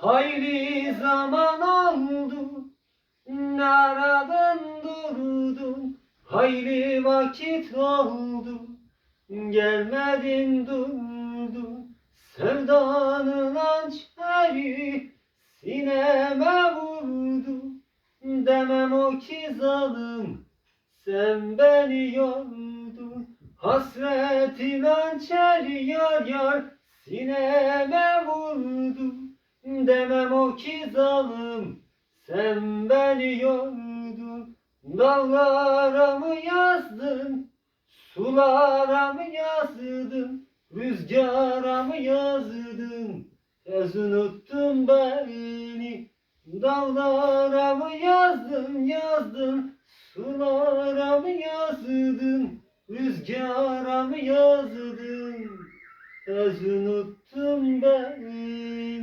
Hayli zaman oldu Nereden durdun Hayli vakit oldu Gelmedin durdun Sevdanın hançeri Sineme vurdu. Demem o ki zalim Sen beni yordun. Hasretin hançeri yar yar Sineme vurdu Demem o ki zalim Sen beni yordun. Dağlara mı yazdın Sulara mı yazdın Rüzgara mı yazdın? Tez unuttun beni Dağlara mı yazdın yazdın. Sulara mı yazdın Rüzgara mı yazdın? Tez unuttun beni